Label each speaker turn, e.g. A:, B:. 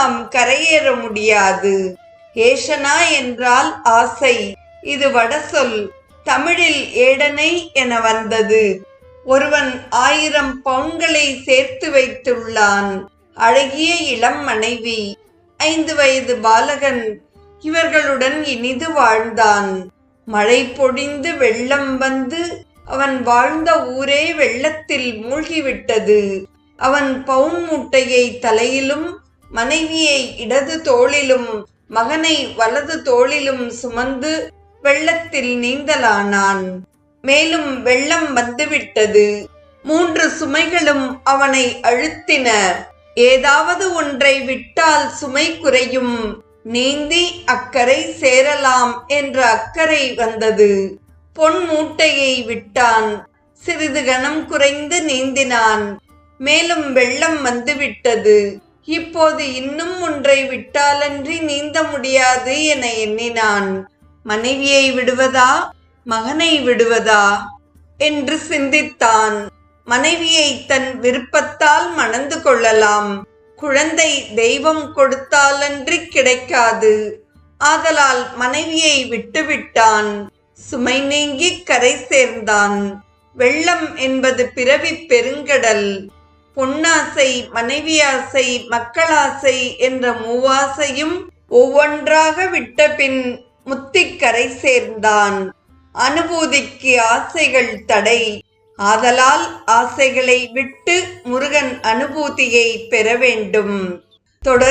A: நாம் கரையேற முடியாது. ஏஷனா என்றால் ஆசை. இது வடசொல் தமிழில் ஏடனை என வந்தது. ஒருவன் ஆயிரம் பவுன்களை சேர்த்து வைத்துள்ளான். அழகிய இளம் மனைவி. ஐந்து வயது பாலகன். இவர்களுடன் இனிது வாழ்ந்தான். மழை பொடிந்து வெள்ளம் வந்து அவன் வாழ்ந்த ஊரே வெள்ளத்தில் மூழ்கிவிட்டது. அவன் பவுன் மூட்டையை தலையிலும் மனைவியை இடது தோளிலும் மகனை வலது தோளிலும் சுமந்து வெள்ளத்தில் நீந்தலானான். மேலும் வெள்ளம் வந்துவிட்டது. மூன்று சுமைகளும் அவனை அழுத்தின. ஏதாவது ஒன்றை விட்டால் சுமை குறையும். நீந்தி அக்கறை சேரலாம் என்ற அக்கறை வந்தது. பொன் மூட்டையை விட்டான். சிறிது கணம் குறைந்து நீந்தினான். மேலும் வெள்ளம் வந்துவிட்டது. இப்போது இன்னும் ஒன்றை விட்டாலன்றி நீந்த முடியாது என எண்ணினான். மனைவியை விடுவதா? மகனை விடுவதா? என்று சிந்தித்தான். மனைவியை தன் விருப்பத்தால் மணந்து கொள்ளலாம். குழந்தை தெய்வம் கொடுத்தாலன்றி கிடைக்காது. ஆதலால் மனைவியை விட்டுவிட்டான். சுமை நீங்கி கரை சேர்ந்தான். வெள்ளம் என்பது பிறவி பெருங்கடல். பொன்னாசை மனைவியாசை மக்களாசை என்ற மூவாசையும் ஒவ்வொன்றாக விட்டபின் முத்திக்கரை சேர்ந்தான். அனுபூதிக்கு ஆசைகள் தடை. ஆதலால் ஆசைகளை விட்டு முருகன் அனுபூதியை பெற வேண்டும். தொடர்